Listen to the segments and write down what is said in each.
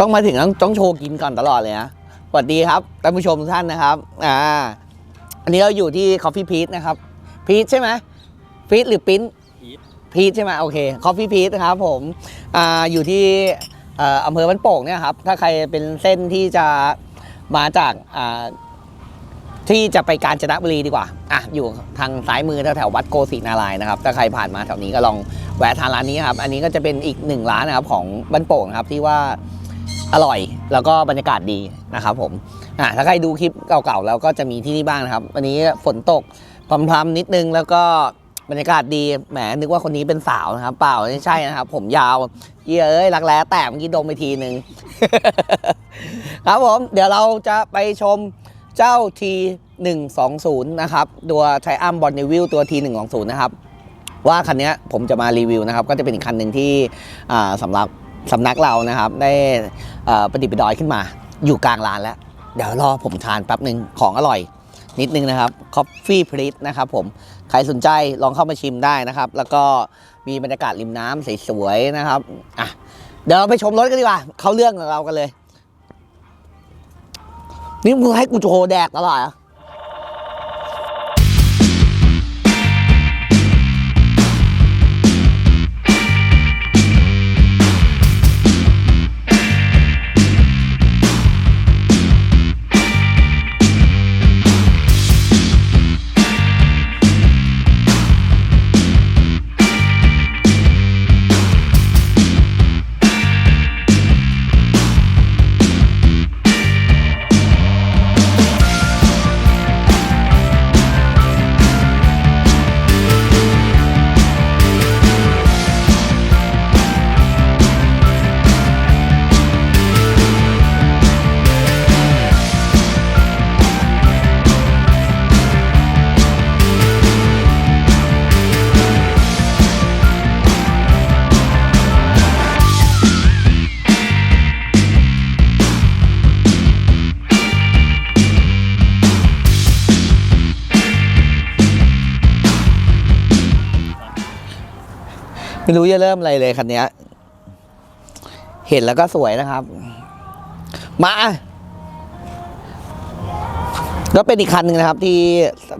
ต้องมาถึงต้องต้องโชว์กินก่อนตลอดเลยนะสวัสดีครับท่านผู้ชมทุกท่านนะครับ อ่า อันนี้เราอยู่ที่ Coffee p e a t นะครับ พีทใช่ไหมพีทหรือปิ้นพีทพีทใช่ไหมโอเค Coffee p e a t นะครับผม อ่า อยู่ที่เอ่ออำเภอบ้านโป่งเนี่ยครับ ถ้าใครเป็นเส้นที่จะมาจากอ่าที่จะไปกาญจนบุรีดีกว่า อะ อยู่ทางซ้ายมือแถวๆวัดโกศินารายณ์นะครับ ถ้าใครผ่านมาแถวนี้ก็ลองแวะทานร้านนี้ครับ อันนี้ก็จะเป็นอีกหนึ่งร้านนะครับของบ้านโป่งนะครับที่ว่า อร่อยแล้วก็บรรยากาศดีนะครับผมอะถ้าใครดูคลิปเก่าๆแล้วก็จะมีที่นี่บ้างนะครับ วันนี้ฝนตกพรำๆนิดนึงแล้วก็บรรยากาศดีแหมนึกว่าคนนี้เป็นสาวนะครับ เปล่าไม่ใช่นะครับ ผมยาวเยเอ้ยรักแร้แต่เมื่อกี้ดมไปทีนึงครับผม เดี๋ยวเราจะไปชมเจ้า T 1 2 0 นะครับ ตัวไทอัมบอลนิวิลตัว T 1 2 0 นะครับ ว่าคันนี้ผมจะมารีวิวนะครับ ก็จะเป็นอีกคันหนึ่งที่อ่าสำหรับ สำนักเรานะครับได้ประดิษฐ์ประดอยขึ้นมา อยู่กลางร้านแล้ว เดี๋ยวรอผมทานแป๊บหนึ่งของอร่อย นิดนึงนะครับ Coffee p l e a t นะครับผมใครสนใจลองเข้ามาชิมได้นะครับ แล้วก็มีบรรยากาศริมน้ำสวยๆนะครับอะเดี๋ยวเราไปชมรถกันดีกว่า เข้าเรื่องของเรากันเลย นี่มึงให้กูโชว์แดกตลอดเหรอะ ไม่รู้จะเริ่มอะไรเลยคันนี้เห็นแล้วก็สวยนะครับ มา ก็เป็นอีกคันหนึ่งนะครับ ที่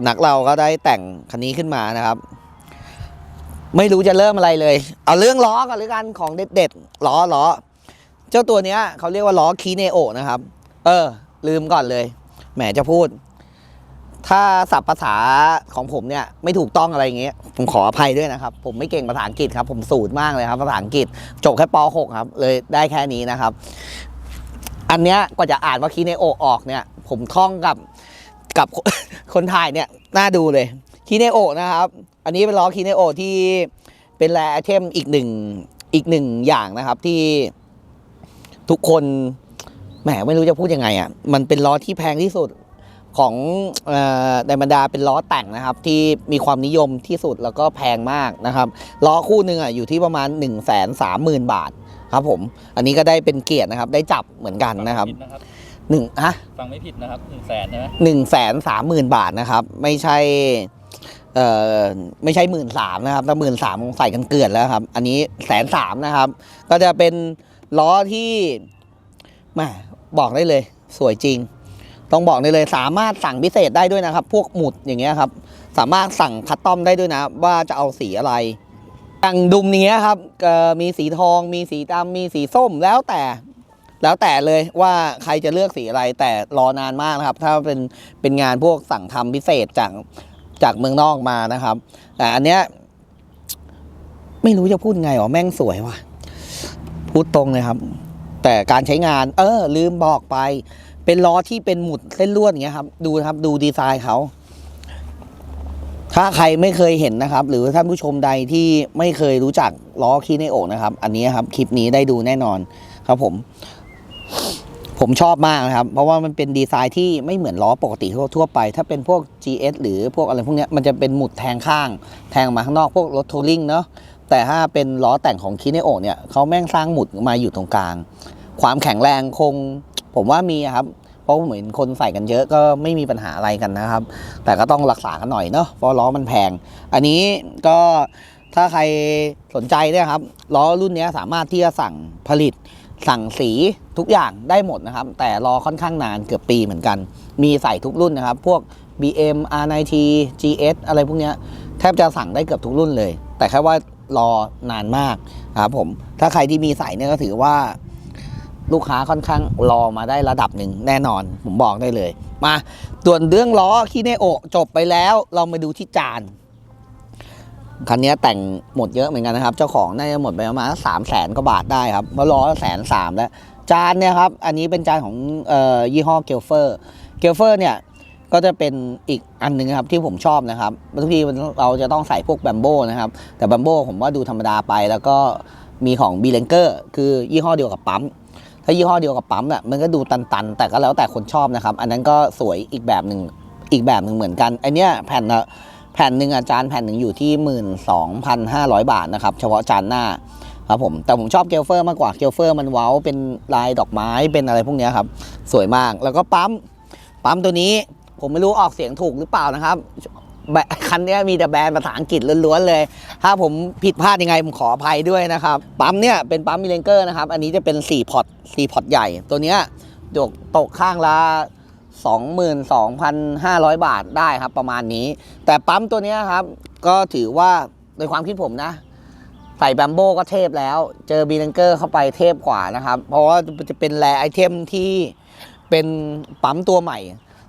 นักเราก็ได้แต่งคันนี้ขึ้นมานะครับ ไม่รู้จะเริ่มอะไรเลย เอาเรื่องล้อกันหรือกันของเด็ดๆล้อล้อเจ้าตัวเนี้ยเขาเรียกว่าล้อคีเนโอนะครับ เออ ลืมก่อนเลยแหมจะพูด ถ้าศัพท์ภาษาของผมเนี่ยไม่ถูกต้องอะไรอย่างเงี้ยผมขออภัยด้วยนะครับ ผมไม่เก่งภาษาอังกฤษครับ ผมสูตรมากเลยครับภาษาอังกฤษจบแค่ป .6 ครับ เลยได้แค่นี้นะครับ อันเนี้ยกว่าจะอ่านว่าคีเนโอออกเนี่ย ผมท่องกับกับคนถ่ายเนี่ยน่าดูเลยคีเนโอนะครับ อันนี้เป็นล้อคีเนโอที่เป็นแรไอเทมอีกหนึ่งอีกหนึ่งอย่างนะครับที่ทุกคนแหมไม่รู้จะพูดยังไงอะมันเป็นล้อที่แพงที่สุด ของเออในบรรดาเป็นล้อแต่งนะครับ ที่มีความนิยมที่สุดแล้วก็แพงมากนะครับล้อคู่หนึ่งอะอยู่ที่ประมาณ 1 3 0 0 0 0 บาทครับผม อันนี้ก็ได้เป็นเกียรตินะครับ ได้จับเหมือนกันนะครับฟังไม่ผิดนะครับหนึ่งฮะฟังไม่ผิดนะครับหนึ่งแสนใช่ไหมหนึ่งแสนสามหมื่นบาทนะครับ ไม่ใช่เอ่อไม่ใช่หมื่นสามนะครับถ้าหมื่นสามใส่กันเกลือนแล้วครับ อันนี้แสนสามนะครับ ก็จะเป็นล้อที่แหมาบอกได้เลย สวยจริง ต้องบอกได้เลยสามารถสั่งพิเศษได้ด้วยนะครับ พวกหมุดอย่างเงี้ยครับ สามารถสั่งคัสตอมได้ด้วยนะ ว่าจะเอาสีอะไรอย่างดุมเนี้ยครับมีสีทอง มีสีดำมีสีส้มแล้วแต่ แล้วแต่เลยว่าใครจะเลือกสีอะไรแต่รอนานมากนะครับ ถ้าเป็นเป็นงานพวกสั่งทำพิเศษจากจากเมืองนอกมานะครับ แต่อันเนี้ยไม่รู้จะพูดไงหรอแม่งสวยว่ะ พูดตรงเลยครับ แต่การใช้งาน เออ ลืมบอกไป เป็นล้อที่เป็นหมุดเส้นลวดอย่างเงี้ยครับ ดูนะครับ ดูดีไซน์เขาถ้าใครไม่เคยเห็นนะครับ หรือท่านผู้ชมใดที่ไม่เคยรู้จักล้อคีเนโอนะครับ อันนี้ครับ คลิปนี้ได้ดูแน่นอนครับผม ผมชอบมากนะครับ เพราะว่ามันเป็นดีไซน์ที่ไม่เหมือนล้อปกติทั่วไป ถ้าเป็นพวก GS หรือพวกอะไรพวกเนี้ยมันจะเป็นหมุดแทงข้าง แทงมาข้างนอกพวกรถทัวริงเนาะแต่ถ้าเป็นล้อแต่งของคิเนโอเนี่ยเขาแม่งสร้างหมุดมาอยู่ตรงกลาง ความแข็งแรงคง ผมว่ามีครับ เพราะเหมือนคนใส่กันเยอะก็ไม่มีปัญหาอะไรกันนะครับ แต่ก็ต้องรักษากันหน่อยเนาะเพราะล้อมันแพง อันนี้ก็ถ้าใครสนใจเนี่ยครับล้อรุ่นนี้สามารถที่จะสั่งผลิตสั่งสีทุกอย่างได้หมดนะครับ แต่รอค่อนข้างนานเกือบปีเหมือนกัน มีใส่ทุกรุ่นนะครับ พวก BM R90 GS อะไรพวกนี้แทบจะสั่งได้เกือบทุกรุ่นเลย แต่แค่ว่ารอนานมากครับผม ถ้าใครที่มีใส่เนี่ยก็ถือว่า ลูกค้าค่อนข้างรอมาได้ระดับหนึ่งแน่นอนผมบอกได้เลย มาส่วนเรื่องล้อคีเนโอจบไปแล้ว เรามาดูที่จานคันนี้แต่งหมดเยอะเหมือนกันนะครับ เจ้าของน่าจะหมดไปประมาณสามแสนกว่าบาทได้ครับเพราล้อแสนสามแล้ว จานเนี่ยครับ อันนี้เป็นจานของออยี่ห้อเกลเฟอร์เกลเฟอร์เนี่ยก็จะเป็นอีกอันหนึ่งครับที่ผมชอบนะครับทุกทีเราจะต้องใส่พวกแบมโบนะครับ แต่แบมโบผมว่าดูธรรมดาไปแล้วก็มีของบีเลนเกอร์คือยี่ห้อเดียวกับปั๊ม ถ้ายี่ห้อเดียวกับปั๊มน่ะมันก็ดูตันๆ แต่ก็แล้วแต่คนชอบนะครับ อันนั้นก็สวยอีกแบบหนึ่งอีกแบบหนึ่งเหมือนกันไอเนี้ยแผ่นละแผ่นหนึ่งอาจารย์แผ่นหนึ่งอยู่ที่ 12,500 บาทนะครับ เฉพาะจานหน้าครับผมแต่ผมชอบเกลเฟอร์มากกว่าเกลเฟอร์มันเว้าเป็นลายดอกไม้เป็นอะไรพวกเนี้ยครับ สวยมากแล้วก็ปั๊มปั๊มตัวนี้ผมไม่รู้ออกเสียงถูกหรือเปล่านะครับ คันนี้มีแต่แบรนด์ภาษาอังกฤษล้วนๆเลย ถ้าผมผิดพลาดยังไงผมขออภัยด้วยนะครับ ปั๊มเนี่ยเป็นปั๊มมิเลนเกอร์นะครับ อันนี้จะเป็น 4 พอร์ต4พอร์ตใหญ่ ตัวเนี้ยตกตกข้างละ22,500 บาทได้ครับประมาณนี้ แต่ปั๊มตัวเนี้ยครับ ก็ถือว่าโดยความคิดผมนะ ใส่แบมโบก็เทพแล้ว เจอบีเลนเกอร์เข้าไปเทพกว่านะครับ เพราะว่าจะเป็นแรไอเทมที่เป็นปั๊มตัวใหม่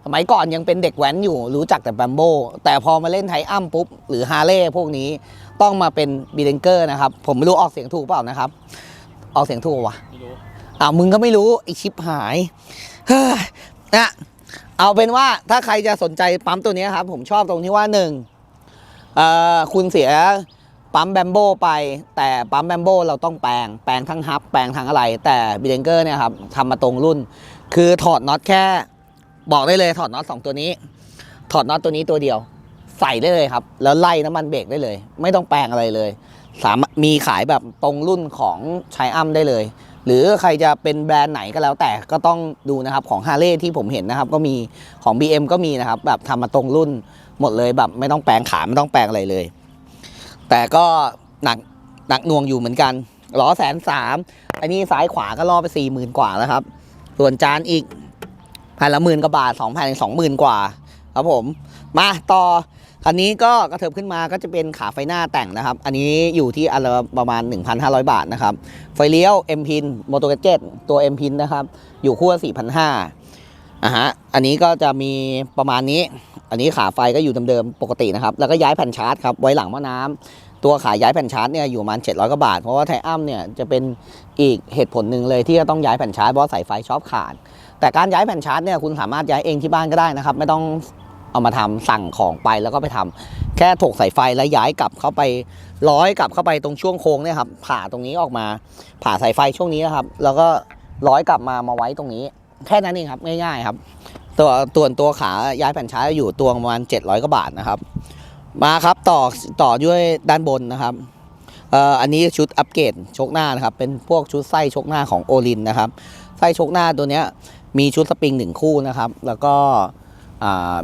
สมัยก่อนยังเป็นเด็กแว้นอยู่รู้จักแต่แบมโบแต่พอมาเล่นไทอัมปุ๊บ หรือฮาร์เลย์พวกนี้ต้องมาเป็นบีเลนเกอร์นะครับ ผมไม่รู้ออกเสียงถูกเปล่านะครับ ออกเสียงถูกวะไม่รู้อ้าวมึงก็ไม่รู้ไอชิปหายเฮ้ยนะเอาเป็นว่าถ้าใครจะสนใจปั๊มตัวนี้ครับ ผมชอบตรงที่ว่าหนึ่งเอ่อคุณเสียปั๊มแบมโบไป แต่ปั๊มแบมโบเราต้องแปลง แปลงทั้งฮับ แปลงทั้งอะไร แต่บิเลนเกอร์เนี่ยครับทำมาตรงรุ่น คือถอดน็อตแค่ บอกได้เลยถอดน็อตสองตัวนี้ ถอดน็อตตัวนี้ตัวเดียว ใส่ได้เลยครับ แล้วไล่น้ำมันเบรกได้เลย ไม่ต้องแปลงอะไรเลย สามารถมีขายแบบตรงรุ่นของชายอัมได้เลย หรือใครจะเป็นแบรนด์ไหนก็แล้วแต่ก็ต้องดูนะครับของฮาร์เลย์ที่ผมเห็นนะครับ ก็มีของ BM ก็มีนะครับ แบบทำมาตรงรุ่นหมดเลยแบบไม่ต้องแปลงขาไม่ต้องแปลงอะไรเลย แต่ก็หนักหนักน่วงอยู่เหมือนกันล้อแสนสามอันนี้ซ้ายขวาก็ล่อไปสี่หมื่นกว่าแล้วครับ ส่วนจานอีก พันละหมื่นกว่าบาทสองพันสองหมื่นกว่า ครับผม มาต่อคันนี้ก็กระเถิบขึ้นมาก็จะเป็นขาไฟหน้าแต่งนะครับ อันนี้อยู่ที่อันละประมาณ 1,500 บาทนะครับ ไฟเลี้ยว M พินโมโตเกเจ็ตัว M พินนะครับ อยู่คู่ละ4,500อะฮะ อันนี้ก็จะมีประมาณนี้ อันนี้ขาไฟก็อยู่เดิมๆปกตินะครับ แล้วก็ย้ายแผ่นชาร์จครับ ไว้หลังหม้อน้ำตัวขาย้ายแผ่นชาร์จเนี่ยอยู่ประมาณ700กว่าบาท เพราะว่าไทอัมเนี่ยจะเป็นอีกเหตุผลหนึ่งเลยที่จะต้องย้ายแผ่นชาร์จเพราะสายไฟชอบขาด แต่การย้ายแผ่นชาร์จเนี่ยคุณสามารถย้ายเองที่บ้านก็ได้นะครับ ไม่ต้องเอามาทำสั่งของไปแล้วก็ไปทำแค่ถกสายไฟแล้วย้ายกลับเข้าไปร้อยกลับเข้าไปตรงช่วงโค้งเนี่ยครับผ่าตรงนี้ออกมา ผ่าสายไฟช่วงนี้นะครับ แล้วก็ร้อยกลับมามาไว้ตรงนี้ แค่นั้นเองครับง่ายๆครับ ตัวตัวตัวขาย้ายแผ่นชาร์จอยู่ตัวประมาณ700กว่าบาทนะครับ มาครับต่อต่อด้วยด้านบนนะครับอันนี้ชุดอัปเกรดชกหน้านะครับ เป็นพวกชุดไส้ชกหน้าของโอลินนะครับ ไส้ชกหน้าตัวเนี้ย มีชุดสปริงหนึ่งคู่นะครับ แล้วก็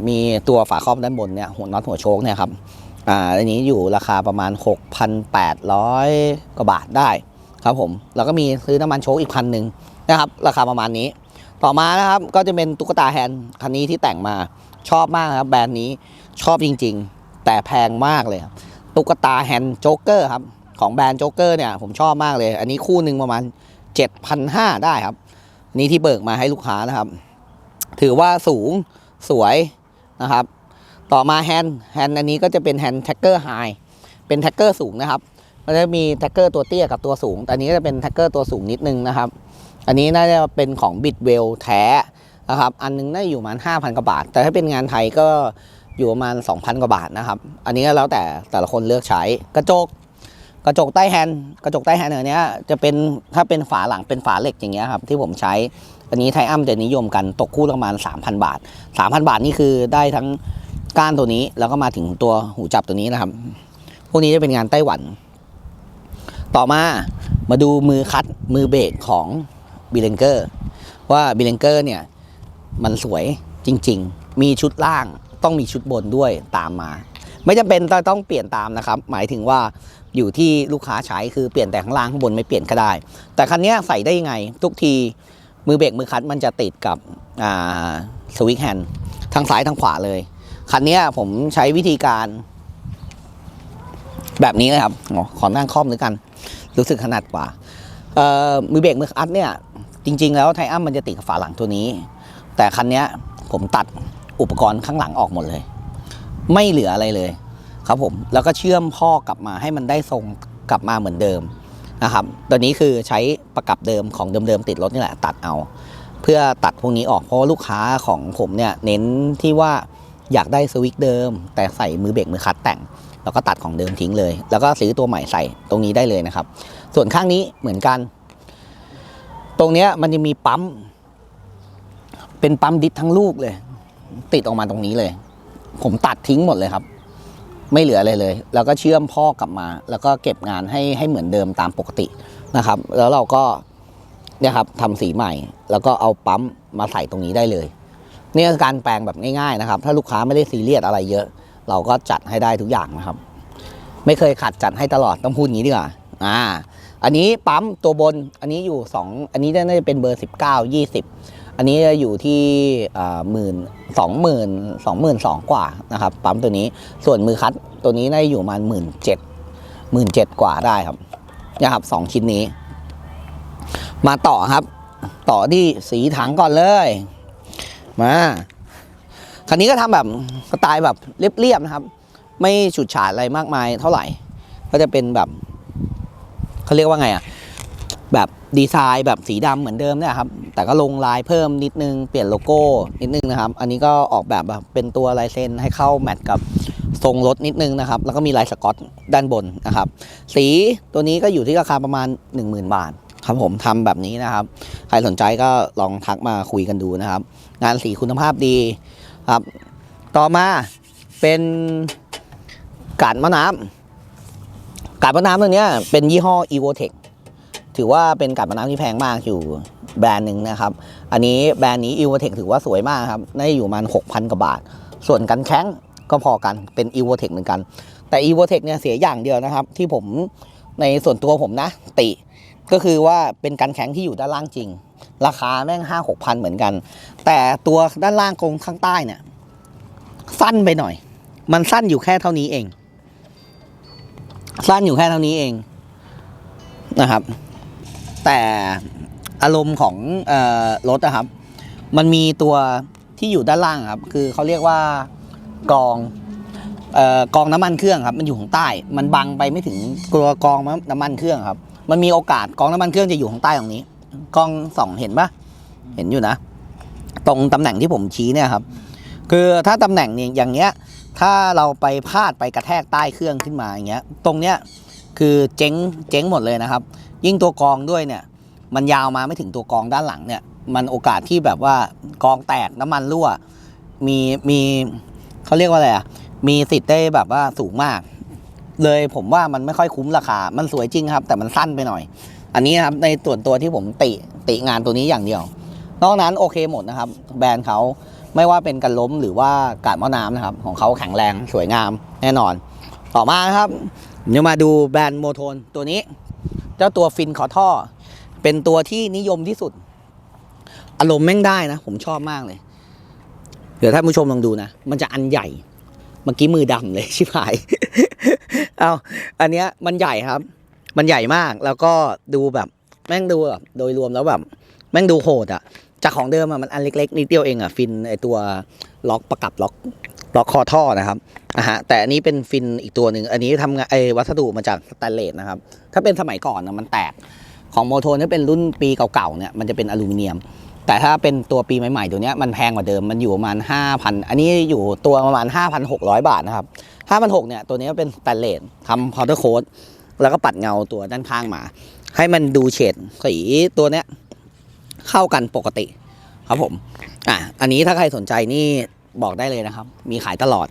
มีตัวฝาครอบด้านบนเนี่ยหัวน็อตหัวโชคเนี่ยครับอ่าอันนี้อยู่ราคาประมาณ 6,800 กว่าบาทได้ครับผม แล้วก็มีซื้อน้ำมันโชคอีกพันหนึ่งนะครับ ราคาประมาณนี้ ต่อมานะครับก็จะเป็นตุ๊กตาแฮนด์คันนี้ที่แต่งมาชอบมากครับ แบรนด์นี้ชอบจริง ๆ แต่แพงมากเลยตุ๊กตาแฮนด์โจ๊กเกอร์ครับของแบรนด์โจ๊กเกอร์เนี่ยผมชอบมากเลย อันนี้คู่หนึ่งประมาณ 7,500 ได้ครับ นี่ที่เบิกมาให้ลูกค้านะครับ ถือว่าสูงสวยนะครับ ต่อมาแฮนด์แฮนด์อันนี้ก็จะเป็นแฮนด์แท็กเกอร์ไฮเป็นแท็กเกอร์สูงนะครับมันจะมีแท็กเกอร์ตัวเตี้ยกับตัวสูง แต่อันนี้ก็จะเป็นแท็กเกอร์ตัวสูงนิดนึงนะครับ อันนี้น่าจะเป็นของบิดเวลแท้นะครับ อันนึงน่าอยู่ประมาณ5,000กว่าบาท แต่ถ้าเป็นงานไทยก็อยู่ประมาณ 2,000 กว่าบาทนะครับ อันนี้ก็แล้วแต่แต่ละคนเลือกใช้ กระจก กระจกใต้แฮนด์กระจกใต้แฮนด์อันเนี้ยจะเป็นถ้าเป็นฝาหลังเป็นฝาเหล็กอย่างเงี้ยครับที่ผมใช้ อันนี้ไทอัมจะนิยมกันตกคู่ประมาณ 3,000 บาท 3,000 บาทนี่คือได้ทั้งก้านตัวนี้แล้วก็มาถึงตัวหูจับตัวนี้นะครับ พวกนี้จะเป็นงานไต้หวัน ต่อมามาดูมือคัดมือเบรกของบิเลนเกอร์ว่าบิเลนเกอร์เนี่ยมันสวยจริง ๆ มีชุดล่างต้องมีชุดบนด้วยตามมา ไม่จำเป็นต้องเปลี่ยนตามนะครับ หมายถึงว่า อยู่ที่ลูกค้าใช้คือเปลี่ยนแต่ข้างล่างข้างบนไม่เปลี่ยนก็ได้ แต่คันนี้ใส่ได้ยังไง ทุกทีมือเบรกมือคัตมันจะติดกับสวิตช์แฮนด์ทางซ้ายทางขวาเลย คันนี้ผมใช้วิธีการ แบบนี้เลยครับอขอนั่งคล่อมด้วยกัน รู้สึกถนัดกว่ามือเบรกมือคัตเนี่ย จริง ๆ แล้วไทอัมมันจะติดกับฝาหลังตัวนี้ แต่คันนี้ผมตัดอุปกรณ์ข้างหลังออกหมดเลย ไม่เหลืออะไรเลย ครับผมแล้วก็เชื่อมพ่อกลับมาให้มันได้ทรงกลับมาเหมือนเดิมนะครับตัวนี้คือใช้ประกับเดิมของเดิมๆติดรถนี่แหละตัดเอา เพื่อตัดพวกนี้ออกเพราะลูกค้าของผมเนี่ยเน้นที่ว่าอยากได้สวิตช์เดิม แต่ใส่มือเบรกมือคลัตช์แต่ง แล้วก็ตัดของเดิมทิ้งเลย แล้วก็ซื้อตัวใหม่ใส่ตรงนี้ได้เลยนะครับ ส่วนข้างนี้เหมือนกัน ตรงเนี้ยมันจะมีปั๊มเป็นปั๊มดิสทั้งลูกเลย ติดออกมาตรงนี้เลย ผมตัดทิ้งหมดเลยครับ ไม่เหลืออะไรเลย แล้วก็เชื่อมพ่อกลับมา แล้วก็เก็บงานให้ให้เหมือนเดิมตามปกตินะครับ แล้วเราก็เนี่ยครับทำสีใหม่ แล้วก็เอาปั๊มมาใส่ตรงนี้ได้เลยนี่คือการแปลงแบบง่ายๆนะครับ ถ้าลูกค้าไม่ได้ซีเรียสอะไรเยอะ เราก็จัดให้ได้ทุกอย่างนะครับ ไม่เคยขัดจัดให้ตลอดต้องพูดอย่างนี้ดีกว่าอ่า อันนี้ปั๊มตัวบนอันนี้อยู่ 2 อันนี้น่าจะเป็นเบอร์ 19 20 อันนี้จะอยู่ที่หมื่นสองหมื่นสองหมื่นสองกว่านะครับปั๊มตัวนี้ส่วนมือคัดตัวนี้น่าจะอยู่ประมาณหมื่นเจ็ดหมื่นเจ็ดกว่าได้ครับนะครับสองชิ้นนี้ มาต่อครับ ต่อที่สีถังก่อนเลย มาคันนี้ก็ทำแบบสไตล์แบบเรียบๆนะครับ ไม่ฉูดฉาดอะไรมากมายเท่าไหร่ ก็จะเป็นแบบเขาเรียกว่าไงอะ แบบดีไซน์แบบสีดำเหมือนเดิมเนี่ยครับ แต่ก็ลงลายเพิ่มนิดนึง เปลี่ยนโลโก้นิดนึงนะครับ อันนี้ก็ออกแบบแบบเป็นตัวลายเซ็นให้เข้าแมทกับทรงรถนิดนึงนะครับ แล้วก็มีลายสกอตด้านบนนะครับ สีตัวนี้ก็อยู่ที่ราคาประมาณ 10,000 บาทครับผมทำแบบนี้นะครับ ใครสนใจก็ลองทักมาคุยกันดูนะครับ งานสีคุณภาพดีครับ ต่อมาเป็นกาดมะน้ำกาดมะน้ำตัวนี้เป็นยี่ห้อ e v o t e c ถือว่าเป็นกาดมะน้ำที่แพงมากอยู่แบรนด์หนึ่งนะครับ อันนี้แบรนด์นี้ e v o t e c ถือว่าสวยมากครับน่าจะอยู่ประมาณ6,000กว่าบาท ส่วนกันแข้งก็พอกันเป็น e v o t e c เหมือนกัน แต่ e v o t e c เนี่ยเสียอย่างเดียวนะครับ ที่ผมในส่วนตัวผมนะ ติ ก็คือว่าเป็นกันแข็งที่อยู่ด้านล่างจริง ราคาแม่งห้าหกพันเหมือนกัน แต่ตัวด้านล่างตรงข้างใต้เนี่ย สั้นไปหน่อย มันสั้นอยู่แค่เท่านี้เอง สั้นอยู่แค่เท่านี้เองนะครับ แต่อารมณ์ของอรถนะครับ มันมีตัวที่อยู่ด้านล่างครับ คือเขาเรียกว่ากรองเอ่อกองน้ำมันเครื่องครับ มันอยู่ข้างใต้ มันบังไปไม่ถึงตัวกองน้ำมันเครื่องครับ มันมีโอกาสกองน้ำมันเครื่องจะอยู่ข้างใต้ตรงนี้ กองสองเห็นปะเห็นอยู่นะ ตรงตำแหน่งที่ผมชี้เนี่ยครับ คือถ้าตำแหน่งเนี่ยอย่างเงี้ย ถ้าเราไปพลาดไปกระแทกใต้เครื่องขึ้นมาอย่างเงี้ย ตรงเนี้ยคือเจ๊งเจ๊งหมดเลยนะครับ ยิ่งตัวกองด้วยเนี่ย มันยาวมาไม่ถึงตัวกองด้านหลังเนี่ย มันโอกาสที่แบบว่ากองแตกน้ำมันรั่ว มีมีเขาเรียกว่าอะไรอะ มีสิทธิ์ได้แบบว่าสูงมาก เลยผมว่ามันไม่ค่อยคุ้มราคา มันสวยจริงครับ แต่มันสั้นไปหน่อย อันนี้นะครับในส่วนตัวที่ผมติติงานตัวนี้อย่างเดียว นอกนั้นโอเคหมดนะครับ แบรนด์เขาไม่ว่าเป็นกันล้มหรือว่าการหม้อน้ำนะครับ ของเขาแข็งแรงสวยงามแน่นอน ต่อมาครับเดี๋ยวมาดูแบรนด์โมโทนตัวนี้ เจ้าตัวฟินคอท่อ เป็นตัวที่นิยมที่สุด อารมณ์แม่งได้นะ ผมชอบมากเลย เดี๋ยวท่านผู้ชมลองดูนะ มันจะอันใหญ่ เมื่อกี้มือดำเลยชิบหาย เอาอันเนี้ยมันใหญ่ครับ มันใหญ่มากแล้วก็ดูแบบ แม่งดูแบบโดยรวมแล้วแบบ แม่งดูโหดอะจากของเดิมอะมันอันเล็กๆนิดเดียวเองอะฟินไอตัวล็อกประกับล็อก ล็อกคอท่อนะครับอะฮะแต่อันนี้เป็นฟินอีกตัวหนึ่งอันนี้ทำงานไอวัสดุมาจากสแตนเลสนะครับ ถ้าเป็นสมัยก่อนนะมันแตกของโมโทนที่เป็นรุ่นปีเก่าๆเนี่ยมันจะเป็นอลูมิเนียม แต่ถ้าเป็นตัวปีใหม่ๆตัวนี้มันแพงกว่าเดิมมันอยู่ประมาณ 5,000 อันนี้อยู่ตัวประมาณ 5,600 บาทนะครับ5,600เนี่ยตัวนี้เป็นสแตนเลสทำพาวเดอร์โค้ดแล้วก็ปัดเงาตัวด้านข้างมา ให้มันดูเฉดสีตัวเนี้ยเข้ากันปกติครับผมอะอันนี้ถ้าใครสนใจนี่ บอกได้เลยนะครับ มีขายตลอด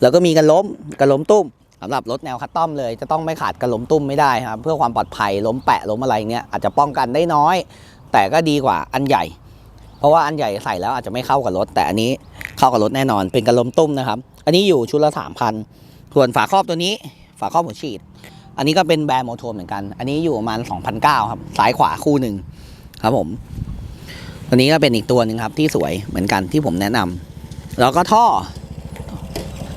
แล้วก็มีกันล้มกันล้มตุ้มสำหรับรถแนวคัสตอมเลย จะต้องไม่ขาดกันล้มตุ้มไม่ได้ครับ เพื่อความปลอดภัยล้มแปะล้มอะไรเนี้ยอาจจะป้องกันได้น้อย แต่ก็ดีกว่าอันใหญ่ เพราะว่าอันใหญ่ใส่แล้วอาจจะไม่เข้ากับรถ แต่อันนี้เข้ากับรถแน่นอนเป็นกันล้มตุ้มนะครับ อันนี้อยู่ชุดละสามพันส่วนฝาครอบตัวนี้ฝาครอบหัวฉีด อันนี้ก็เป็นแบรนด์โมโทเหมือนกัน อันนี้อยู่ประมาณ2,009ครับซ้ายขวาคู่หนึ่งครับผมตัวนี้ก็เป็นอีกตัวหนึ่งครับที่สวยเหมือนกันที่ผมแนะนำ แล้วก็ท่อ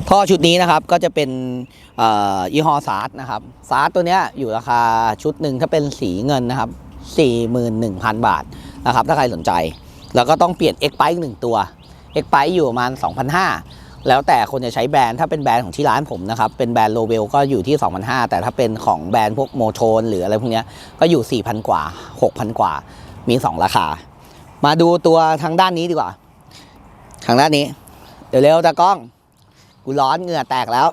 ท่อชุดนี้นะครับก็จะเป็นยี่ห้อซาร์นะครับซาร์ตัวเนี้ยอยู่ราคาชุดหนึ่งถ้าเป็นสีเงินนะครับ 41,000 บาทนะครับ ถ้าใครสนใจ แล้วก็ต้องเปลี่ยน X p i อีกหนึ่งตัว X p i อยู่ประมาณ 2,500 แล้วแต่คนจะใช้แบรนด์ถ้าเป็นแบรนด์ของที่ร้านผมนะครับ เป็นแบรนด์โลเวลก็อยู่ที่ 2,500 แต่ถ้าเป็นของแบรนด์พวกโมโทนหรืออะไรพวกนี้ก็อยู่ 4,000 กว่า 6,000 กว่ามี 2 ราคา มาดูตัวทางด้านนี้ดีกว่า ทางด้านนี้ เดี๋ยวเร็วตากล้อง กูร้อนเหงื่อแตกแล้ว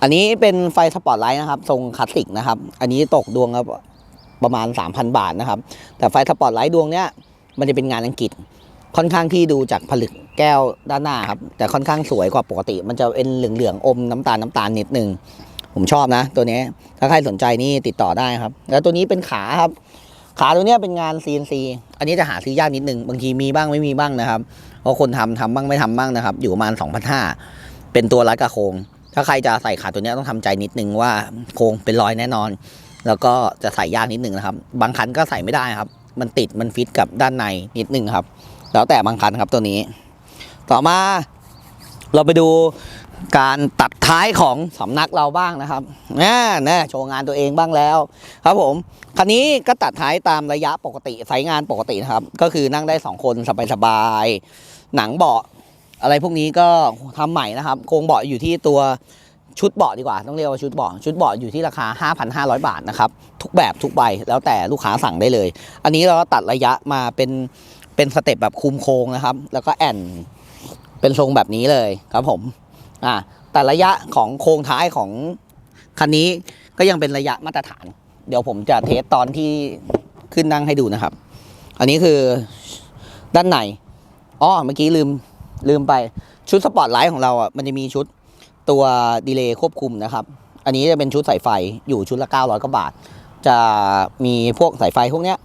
อันนี้เป็นไฟสปอตไลท์นะครับ ทรงคลาสสิกนะครับ อันนี้ตกดวงละประมาณ 3,000 บาทนะครับ แต่ไฟสปอตไลท์ดวงเนี้ยมันจะเป็นงานอังกฤษ ค่อนข้างที่ดูจากผลึกแก้วด้านหน้าครับ แต่ค่อนข้างสวยกว่าปกติ มันจะเป็นเหลืองๆอมน้ำตาลน้ำตาลนิดนึง ผมชอบนะ ตัวนี้ ถ้าใครสนใจนี่ติดต่อได้ครับ แล้วตัวนี้เป็นขาครับ ขาตัวเนี้ยเป็นงาน CNC อันนี้จะหาซื้อยากนิดนึง บางทีมีบ้างไม่มีบ้างนะครับ เพราะคนทำทำบ้างไม่ทำบ้างนะครับ อยู่ประมาณ2,500เป็นตัวรัดกระโคง ถ้าใครจะใส่ขาตัวนี้ต้องทำใจนิดนึงว่าโครงเป็นรอยแน่นอน แล้วก็จะใส่ยากนิดนึงนะครับ บางคันก็ใส่ไม่ได้ครับ มันติดมันฟิตกับด้านในนิดนึงครับ แล้วแต่บางคันครับตัวนี้ ต่อมาเราไปดูการตัดท้ายของสำนักเราบ้างนะครับน่นะโชว์งานตัวเองบ้างแล้ว ครับผม คันนี้ก็ตัดท้ายตามระยะปกติไซส์งานปกตินะครับ ก็คือนั่งได้ 2 คนสบายๆ หนังเบาะอะไรพวกนี้ก็ทำใหม่นะครับโครงเบาะอยู่ที่ตัวชุดเบาะดีกว่าต้องเรียกว่าชุดเบาะชุดเบาะอยู่ที่ราคา 5,500 บาทนะครับทุกแบบทุกใบแล้วแต่ลูกค้าสั่งได้เลย อันนี้เราก็ตัดระยะมาเป็นเป็นสเต็ปแบบคุมโค้งนะครับ แล้วก็แอนเป็นทรงแบบนี้เลยครับผมอ่าแต่ระยะของโครงท้ายของคันนี้ก็ยังเป็นระยะมาตรฐาน เดี๋ยวผมจะเทสตอนที่ขึ้นนั่งให้ดูนะครับ อันนี้คือด้านใน อ๋อเมื่อกี้ลืมลืมไปชุดสปอตไลท์ของเราอะมันจะมีชุดตัวดีเลย์ควบคุมนะครับ อันนี้จะเป็นชุดสายไฟอยู่ชุดละ900กว่าบาท จะมีพวกสายไฟพวกเนี้ย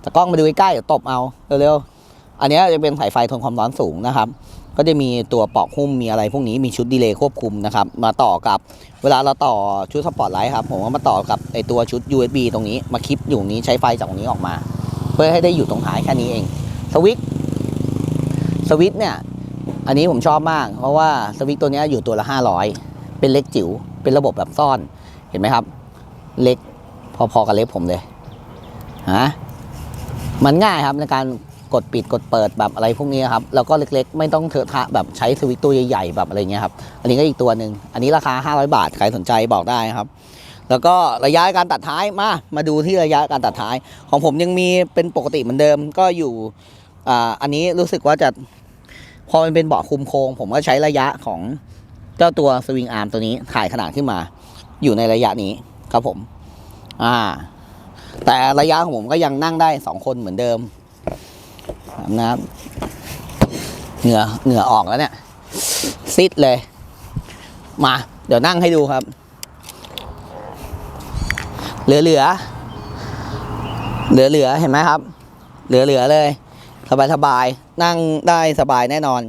แต่กล้องมาดูใกล้ๆตบเอาเร็วๆอันนี้จะเป็นสายไฟทนความร้อนสูงนะครับ ก็จะมีตัวปอกหุ้มมีอะไรพวกนี้มีชุดดีเลย์ควบคุมนะครับมาต่อกับเวลาเราต่อชุดสปอตไลท์ครับผมก็มาต่อกับไอตัวชุด USB ตรงนี้มาคลิปอยู่นี้ใช้ไฟจากตรงนี้ออกมา เพื่อให้ได้อยู่ตรงท้ายแค่นี้เองสวิตช์ สวิตเนี่ยอันนี้ผมชอบมาก เพราะว่าสวิตตัวนี้อยู่ตัวละ 500 เป็นเล็กจิ๋วเป็นระบบแบบซ่อนเห็นไหมครับ เล็กพอๆกับเล็บผมเลยฮะมันง่ายครับในการกดปิดกดเปิดแบบอะไรพวกนี้ครับแล้วก็เล็กๆ ไม่ต้องเถอะทะแบบใช้สวิตตัวใหญ่ๆแบบอะไรเงี้ยครับอันนี้ก็อีกตัวหนึ่งอันนี้ราคา 500 บาทใครสนใจบอกได้ครับ แล้วก็ระยะการตัดท้ายมามาดูที่ระยะการตัดท้าย ของผมยังมีเป็นปกติเหมือนเดิมก็อยู่ อ่าอันนี้รู้สึกว่าจะพอมันเป็นเบาะคุมโค้งผมก็ใช้ระยะของเจ้าตัวสวิงอาร์มตัวนี้ถ่ายขนาดขึ้นมา อยู่ในระยะนี้ครับผม อ่า แต่ระยะของผมก็ยังนั่งได้สองคนเหมือนเดิมนะครับเหงื่อเหงื่อออกแล้วเนี่ยซิดเลย มา เดี๋ยวนั่งให้ดูครับ เหลือเหลือเหลือเหลือเห็นไหมครับ เหลือเหลือเลย สบายสบายนั่งได้สบายแน่นอน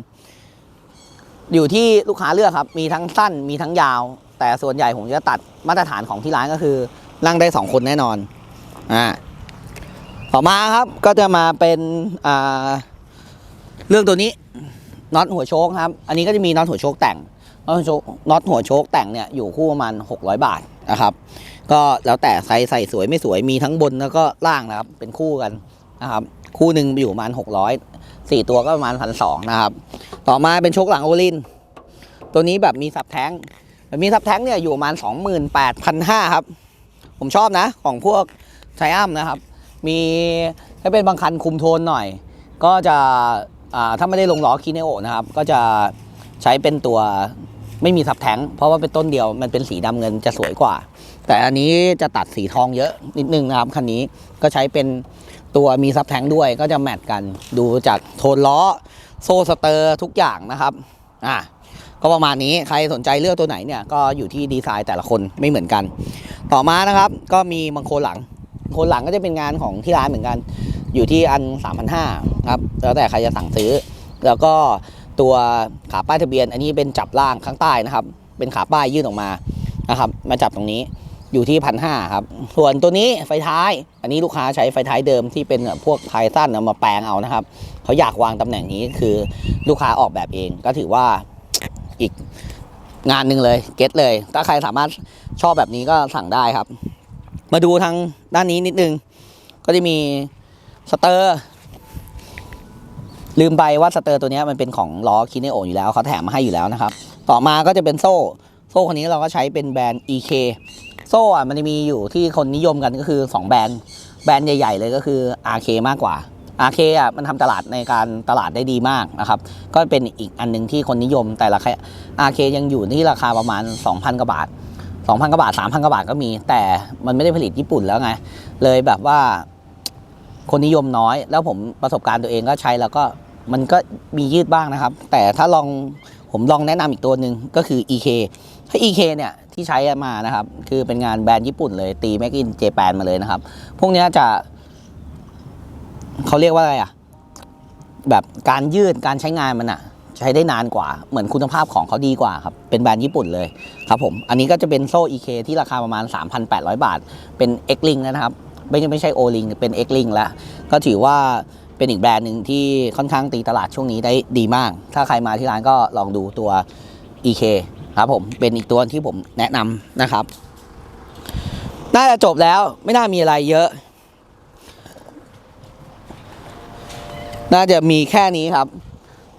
อยู่ที่ลูกค้าเลือกครับ มีทั้งสั้นมีทั้งยาว แต่ส่วนใหญ่ผมจะตัดมาตรฐานของที่ร้านก็คือ นั่งได้สองคนแน่นอนอ่าต่อมาครับก็จะมาเป็นอ่าเรื่องตัวนี้น็อตหัวโชคครับ อันนี้ก็จะมีน็อตหัวโชคแต่งน็อตหัวโชคน็อตหัวโชคแต่งเนี่ยอยู่คู่ประมาณ600 บาทนะครับ ก็แล้วแต่ใส่ใส่สวยไม่สวยมีทั้งบนแล้วก็ล่างนะครับ เป็นคู่กันนะครับ คู่หนึ่งอยู่ประมาณ600สี่ตัวก็ประมาณพันสองนะครับ ต่อมาเป็นโชคหลังโอลิน ตัวนี้แบบมีซับแท้ง มีซับแท้งเนี่ยอยู่ประมาณ 28,500 ครับ ผมชอบนะ ของพวกไทอัมนะครับ มีถ้าเป็นบางคันคุมโทนหน่อย ก็จะถ้าไม่ได้ลงล้อคีเนโอนะครับ ก็จะใช้เป็นตัวไม่มีซับแท้ง เพราะว่าเป็นต้นเดียวมันเป็นสีดำเงินจะสวยกว่า แต่อันนี้จะตัดสีทองเยอะนิดนึงนะครับคันนี้ก็ใช้เป็น ตัวมีซับแท้งด้วยก็จะแมทกันดูจากโทนล้อโซ่สเตอร์ทุกอย่างนะครับอะก็ประมาณนี้ใครสนใจเลือกตัวไหนเนี่ยก็อยู่ที่ดีไซน์แต่ละคนไม่เหมือนกัน ต่อมานะครับ ก็มีมังโคนหลังมังโคนหลังก็จะเป็นงานของที่ร้านเหมือนกัน อยู่ที่อัน 3,500ครับแล้วแต่ใครจะสั่งซื้อ แล้วก็ตัวขาป้ายทะเบียน อันนี้เป็นจับล่างข้างใต้นะครับ เป็นขาป้ายยื่นออกมานะครับ มาจับตรงนี้ อยู่ที่พันห้าครับ ส่วนตัวนี้ไฟท้าย อันนี้ลูกค้าใช้ไฟท้ายเดิมที่เป็นพวกไทสั้นมาแปลงเอานะครับ เขาอยากวางตำแหน่งนี้คือลูกค้าออกแบบเองก็ถือว่าอีกงานหนึ่งเลยเก็ตเลย ถ้าใครสามารถชอบแบบนี้ก็สั่งได้ครับ มาดูทางด้านนี้นิดนึง ก็จะมีสเตอร์ลืมไปว่าสเตอร์ตัวนี้มันเป็นของล้อคิเนโออยู่แล้วเขาแถมมาให้อยู่แล้วนะครับ ต่อมาก็จะเป็นโซ่ โซ่คนนี้เราก็ใช้เป็นแบรนด์ EK โซ่อะมันจะมีอยู่ที่คนนิยมกันก็คือ 2 แบรนด์แบรนด์ใหญ่ ๆ เลยก็คือ RK มากกว่า RK อะมันทำตลาดในการตลาดได้ดีมากนะครับ ก็เป็นอีกอันหนึ่งที่คนนิยมแต่ราคา RK ยังอยู่ที่ราคาประมาณ 2,000กว่าบาท 2,000กว่าบาท 3,000กว่าบาทก็มี แต่มันไม่ได้ผลิตญี่ปุ่นแล้วไง เลยแบบว่าคนนิยมน้อย แล้วผมประสบการณ์ตัวเองก็ใช้แล้วก็มันก็มียืดบ้างนะครับ แต่ถ้าลองผมลองแนะนำอีกตัวหนึ่งก็คือ EK ถ้า EK เนี่ย ที่ใช้มานะครับ คือเป็นงานแบรนด์ญี่ปุ่นเลยตี Make in Japan มาเลยนะครับ พวกนี้จะเขาเรียกว่าอะไรอะแบบการยืดการใช้งานมันอะใช้ได้นานกว่า เหมือนคุณภาพของเขาดีกว่าครับ เป็นแบรนด์ญี่ปุ่นเลยครับผม อันนี้ก็จะเป็นโซ่ EK ที่ราคาประมาณ 3,800 บาท เป็น X Link นะครับ ไม่ใช่ไม่ใช่ O Link เป็น X Link แล้ว ก็ถือว่าเป็นอีกแบรนด์หนึ่งที่ค่อนข้างตีตลาดช่วงนี้ได้ดีมาก ถ้าใครมาที่ร้านก็ลองดูตัว EK ครับผมเป็นอีกตัวที่ผมแนะนำนะครับ น่าจะจบแล้วไม่น่ามีอะไรเยอะ น่าจะมีแค่นี้ครับ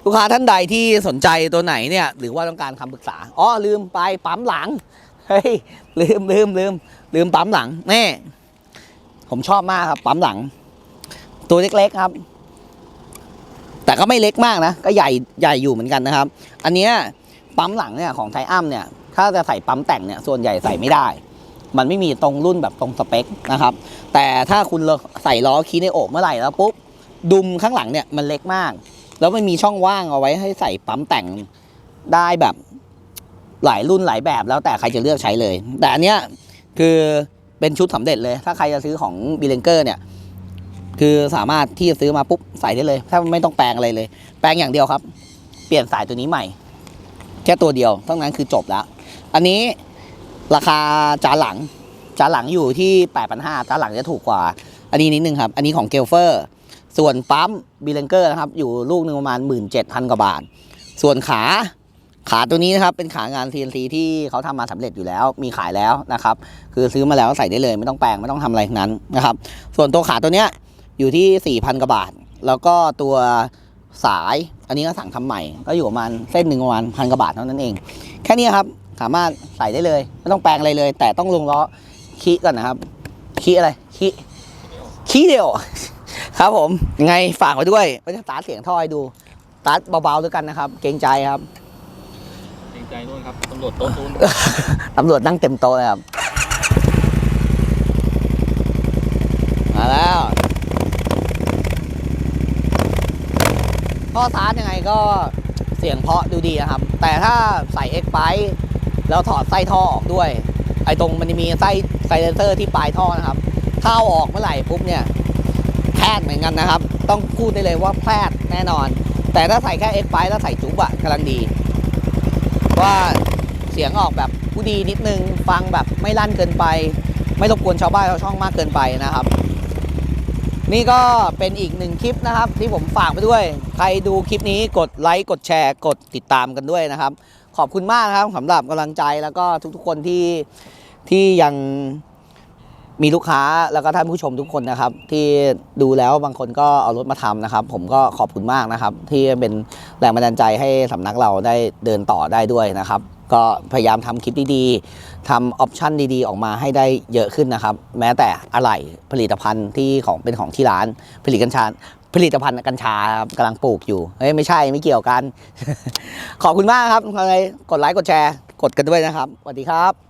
ลูกค้าท่านใดที่สนใจตัวไหนเนี่ย หรือว่าต้องการคำปรึกษาอ๋อลืมไปปั๊มหลังเฮ้ยลืมลืมลืมลืมปั๊มหลังแน่ผมชอบมากครับ ปั๊มหลัง ตัวเล็กๆครับ แต่ก็ไม่เล็กมากนะ ก็ใหญ่ใหญ่อยู่เหมือนกันนะครับ อันเนี้ย ปั๊มหลังเนี่ยของไทอัมเนี่ยถ้าจะใส่ปั๊มแต่งเนี่ยส่วนใหญ่ใส่ไม่ได้ มันไม่มีตรงรุ่นแบบตรงสเปคนะครับ แต่ถ้าคุณใส่ล้อคีเนโอกเมื่อไหร่แล้วปุ๊บดุมข้างหลังเนี่ยมันเล็กมาก แล้วมันมีช่องว่างเอาไว้ให้ใส่ปั๊มแต่งได้แบบหลายรุ่นหลายแบบแล้วแต่ใครจะเลือกใช้เลย แต่อันเนี้ยคือเป็นชุดสำเร็จเลย ถ้าใครจะซื้อของบิเลนเกอร์เนี่ยคือสามารถที่จะซื้อมาปุ๊บใส่ได้เลย ถ้าไม่ต้องแปลงอะไรเลย แปลงอย่างเดียวครับ เปลี่ยนสายตัวนี้ใหม่ แค่ตัวเดียวเท่านั้นคือจบแล้ว อันนี้ราคาจานหลังจานหลังอยู่ที่ 8,500จานหลังจะถูกกว่า อันนี้นิดนึงครับ อันนี้ของเกลเฟอร์ ส่วนปั๊มบิเลนเกอร์นะครับ อยู่ลูกหนึ่งประมาณ 17,000 กว่าบาท ส่วนขาขาตัวนี้นะครับ เป็นขางาน CNC ที่เขาทำมาสำเร็จอยู่แล้ว มีขายแล้วนะครับ คือซื้อมาแล้วใส่ได้เลย ไม่ต้องแปลงไม่ต้องทำอะไรทั้งนั้นนะครับ ส่วนตัวขาตัวเนี้ยอยู่ที่ 4,000 กว่าบาท แล้วก็ตัว สาย อันนี้ก็สั่งทำใหม่ ก็อยู่ประมาณเส้นหนึ่งประมาณพันกว่าบาทเท่านั้นเอง แค่นี้ครับ สามารถใส่ได้เลย ไม่ต้องแปลงอะไรเลย แต่ต้องลงล้อคีก่อนนะครับคีอะไรคีคีเดียวครับผมยังไงฝากไว้ด้วยว่าจะสตาร์ทเสียงท่อให้ดูสตาร์ทเบาๆด้วยกันนะครับ เกรงใจครับ เกรงใจนู่นครับตำรวจโต๊ะนู้นตำรวจนั่งเต็มโต๊ะเลยครับ มาแล้ว ท่อสตาร์ทยังไงก็เสียงเพาะดูดีนะครับ แต่ถ้าใส่เอ็กไ e แล้วถอดไส้ท่อออกด้วย ไอ้ตรงมันจะมีไส้ไซเลนเซอร์ที่ปลายท่อนะครับถ้าออกเมื่อไหร่ปุ๊บเนี่ยแพลดเหมือนกันนะครับ ต้องพูดได้เลยว่าแพลดแน่นอน แต่ถ้าใส่แค่เอ็กไ e แล้วใส่จุ๊บอะกำลังดี ว่าเสียงออกแบบผู้ดีนิดนึง ฟังแบบไม่ลั่นเกินไป ไม่รบกวนชาวบ้านชาวช่องมากเกินไปนะครับ นี่ก็เป็นอีกหนึ่งคลิปนะครับ ที่ผมฝากไปด้วย ใครดูคลิปนี้กดไลค์กดแชร์ กดติดตามกันด้วยนะครับ ขอบคุณมากนะครับสำหรับกำลังใจแล้วก็ทุกๆคนที่ที่ยังมีลูกค้าแล้วก็ท่านผู้ชมทุกคนนะครับ ที่ดูแล้วบางคนก็เอารถมาทำนะครับ ผมก็ขอบคุณมากนะครับ ที่เป็นแรงบันดาลใจให้สำนักเราได้เดินต่อได้ด้วยนะครับ ก็พยายามทำคลิปดีๆทำออปชันดีๆ ออกมาให้ได้เยอะขึ้นนะครับ แม้แต่อะไหล่ผลิตภัณฑ์ที่ของเป็นของที่ร้าน ผลิตกัญชาผลิตภัณฑ์กัญชาครับกำลังปลูกอยู่เฮ้ยไม่ใช่ไม่เกี่ยวกัน ขอบคุณมากครับอะไรกดไลค์กดแชร์ กดกันด้วยนะครับสวัสดีครับ